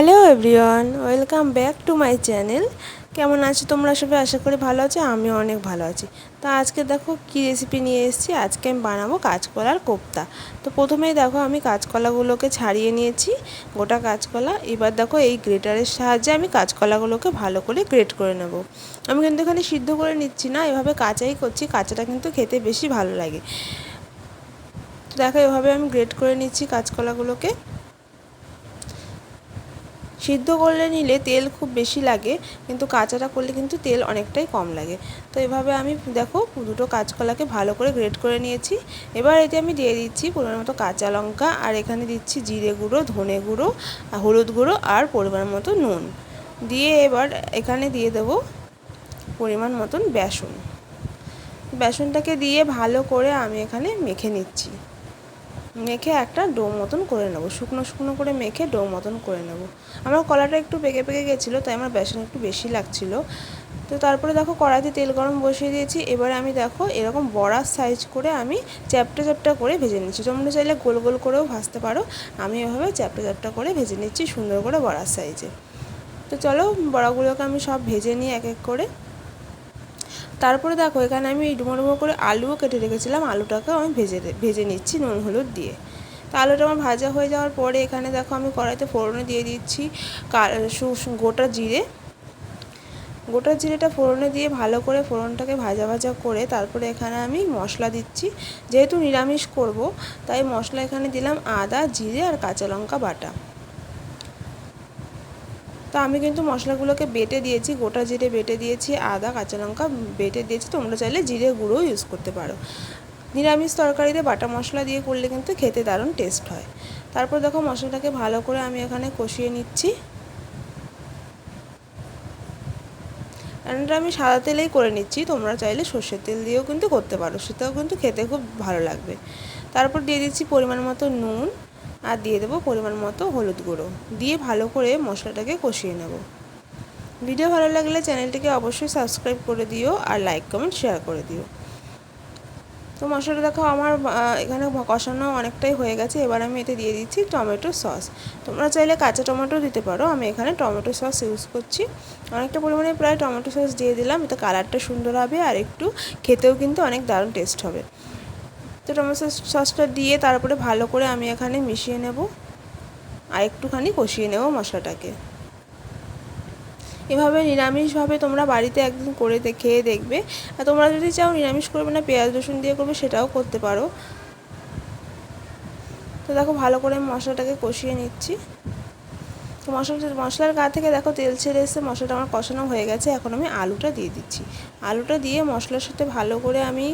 Hello everyone welcome back to my channel কেমন আছো তোমরা সবাই? আশা করি ভালো আছো, আমিও অনেক ভালো আছি। তো আজকে দেখো কী রেসিপি নিয়ে এসেছি। আজকে আমি বানাবো কাঁচকলার কোপ্তা। তো প্রথমেই দেখো আমি কাঁচকলাগুলোকে ছাড়িয়ে নিয়েছি, গোটা কাঁচকলা। এবার দেখো এই গ্রেটারের সাহায্যে আমি কাঁচকলাগুলোকে ভালো করে গ্রেট করে নেব। আমি কিন্তু এখানে সিদ্ধ করে নিচ্ছি না, এভাবে কাঁচাই করছি, কাঁচাটা কিন্তু খেতে বেশি ভালো লাগে। তো দেখো এভাবে আমি গ্রেট করে নিচ্ছি কাঁচকলাগুলোকে। সিদ্ধ করলে নিলে তেল খুব বেশি লাগে, কিন্তু কাঁচাটা করলে কিন্তু তেল অনেকটাই কম লাগে। তো এভাবে আমি দেখো দুটো কাঁচকলাকে ভালো করে গ্রেট করে নিয়েছি। এবার এতে আমি দিয়ে দিচ্ছি পরিমাণ মতো কাঁচা লঙ্কা, আর এখানে দিচ্ছি জিরে গুঁড়ো, ধনে গুঁড়ো হলুদ গুঁড়ো, আর পরিমাণ মতো নুন। দিয়ে এবার এখানে দিয়ে দেবো পরিমাণ মতন বেসন। বেসনটাকে দিয়ে ভালো করে আমি এখানে মেখে নিচ্ছি। মেখে একটা ডো মতন করে নেব। শুকনো শুকনো করে মেখে ডো মতন করে নেব। আমার কলাটা একটু পেকে পেকে গেছিল, তাই আমার বেসন একটু বেশি লাগছিল। তো তারপরে দেখো কড়াইতে তেল গরম বসিয়ে দিয়েছি। এবারে আমি দেখো এরকম বড়ার সাইজ করে আমি চ্যাপটা চ্যাপটা করে ভেজে নিচ্ছি। তোমরা চাইলে গোল গোল করেও ভাজতে পারো। আমি এভাবে চ্যাপটা চ্যাপটা করে ভেজে নিচ্ছি সুন্দর করে বড়ার সাইজে তো চলো বড়াগুলোকে আমি সব ভেজে নিই এক এক করে। তারপরে দেখো, এখানে আমি ডুমো ডুমো করে আলুও কেটে রেখেছিলাম। আলুটাকেও আমি ভেজে ভেজে নিচ্ছি নুন, হলুদ দিয়ে। তো আলুটা আমার ভাজা হয়ে যাওয়ার পরে এখানে দেখো, আমি কড়াইতে ফোড়নে দিয়ে দিচ্ছি গোটা জিরে। গোটা জিরেটা ফোড়নে দিয়ে ভালো করে ফোড়নটাকে ভাজা ভাজা করে তারপরে এখানে আমি মশলা দিচ্ছি। যেহেতু নিরামিষ করব, তাই মশলা এখানে দিলাম আদা, জিরে আর কাঁচা লঙ্কা বাটা। তো আমি কিন্তু মশলাগুলোকে বেটে দিয়েছি, গোটা জিরে বেটে দিয়েছি, আদা, কাঁচা লঙ্কা বেটে দিয়েছি। তোমরা চাইলে জিরে গুঁড়োও ইউজ করতে পারো। নিরামিষ তরকারিতে বাটা মশলা দিয়ে করলে কিন্তু খেতে দারুণ টেস্ট হয়। তারপর দেখো মশলাটাকে ভালো করে আমি এখানে কষিয়ে নিচ্ছি। রান্নাটা আমি সাদা তেলেই করে নিচ্ছি। তোমরা চাইলে সর্ষের তেল দিয়েও কিন্তু করতে পারো। সেটাও কিন্তু খেতে খুব ভালো লাগবে। তারপর দিয়ে দিচ্ছি পরিমাণ মতো নুন। আর দিয়ে দেবো পরিমাণ মতো হলুদ গুঁড়ো। দিয়ে ভালো করে মশলাটাকে কষিয়ে নেব। ভিডিও ভালো লাগলে চ্যানেলটিকে অবশ্যই সাবস্ক্রাইব করে দিও আর লাইক, কমেন্ট, শেয়ার করে দিও। তো মশলাটা দেখো আমার এখানে কষানো অনেকটাই হয়ে গেছে। এবার আমি এতে দিয়ে দিচ্ছি টমেটো সস। তোমরা চাইলে কাঁচা টমেটো দিতে পারো। আমি এখানে টমেটো সস ইউজ করছি। অনেকটা পরিমাণে প্রায় টমেটো সস দিয়ে দিলাম। এতে কালারটা সুন্দর হবে আর একটু খেতেও কিন্তু অনেক দারুণ টেস্ট হবে। তো টমেটো সসটা দিয়ে তারপরে ভালো করে আমি এখানে মিশিয়ে নেব। আর একটুখানি কষিয়ে নেব মশলাটাকে। এভাবে নিরামিষভাবে তোমরা বাড়িতে একদিন করে খেয়ে দেখবে। আর তোমরা যদি চাও নিরামিষ করবে না, পেঁয়াজ রসুন দিয়ে করবে সেটাও করতে পারো। তো দেখো ভালো করে মশলাটাকে কষিয়ে নিচ্ছি। তো মশলা মশলার গা থেকে দেখো তেল ছেড়ে এসে মশলাটা আমার কষানো হয়ে গেছে। এখন আমি আলুটা দিয়ে দিচ্ছি। আলুটা দিয়ে মশলার সাথে ভালো করে আমি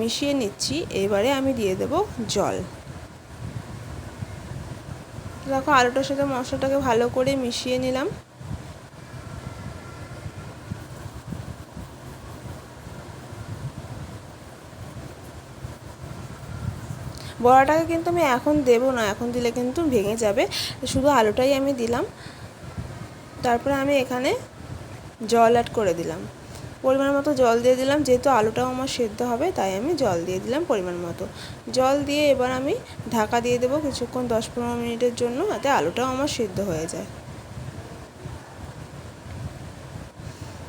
মিশিয়ে নিচ্ছি। এবারে আমি দিয়ে দেব জল। দেখো আলুটার সাথে মশলাটাকে ভালো করে মিশিয়ে নিলাম। বড়াটাকে কিন্তু আমি এখন দেবো না, এখন দিলে কিন্তু ভেঙে যাবে। শুধু আলুটাই আমি দিলাম। তারপরে আমি এখানে জল অ্যাড করে দিলাম। পরিমাণ মতো জল দিয়ে দিলাম, যেহেতু আলুটাও আমার সেদ্ধ হবে, তাই আমি জল দিয়ে দিলাম পরিমাণ মতো। জল দিয়ে এবার আমি ঢাকা দিয়ে দেবো কিছুক্ষণ, দশ পনেরো মিনিটের জন্য, যাতে আলুটাও আমার সেদ্ধ হয়ে যায়।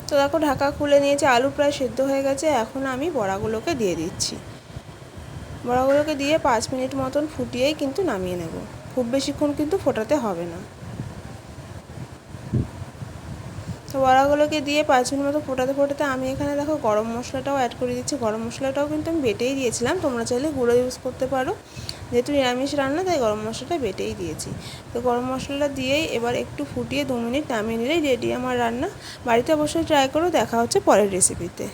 তো দেখো, ঢাকা খুলে নিয়েছে, আলু প্রায় সেদ্ধ হয়ে গেছে, এখন আমি বড়াগুলোকে দিয়ে দিচ্ছি। বড়াগুলোকে দিয়ে পাঁচ মিনিট মতন ফুটিয়েই কিন্তু নামিয়ে নেব। খুব বেশিক্ষণ কিন্তু ফোটাতে হবে না। তো বড়াগুলোকে দিয়ে পাঁচ মিনিট মতো ফোটাতে ফোটাতে আমি এখানে দেখো গরম মশলাটাও অ্যাড করে দিচ্ছি। গরম মশলাটাও কিন্তু আমি বেটেই দিয়েছিলাম। তোমরা চাইলে গুঁড়ো ইউজ করতে পারো। যেহেতু নিরামিষ রান্না, তাই গরম মশলাটা বেটেই দিয়েছি। তো গরম মশলাটা দিয়েই এবার একটু ফুটিয়ে দু মিনিট নামিয়ে নিলেই রেডি আমার রান্না। বাড়িতে অবশ্যই ট্রাই করো। দেখা হচ্ছে পরের রেসিপিতে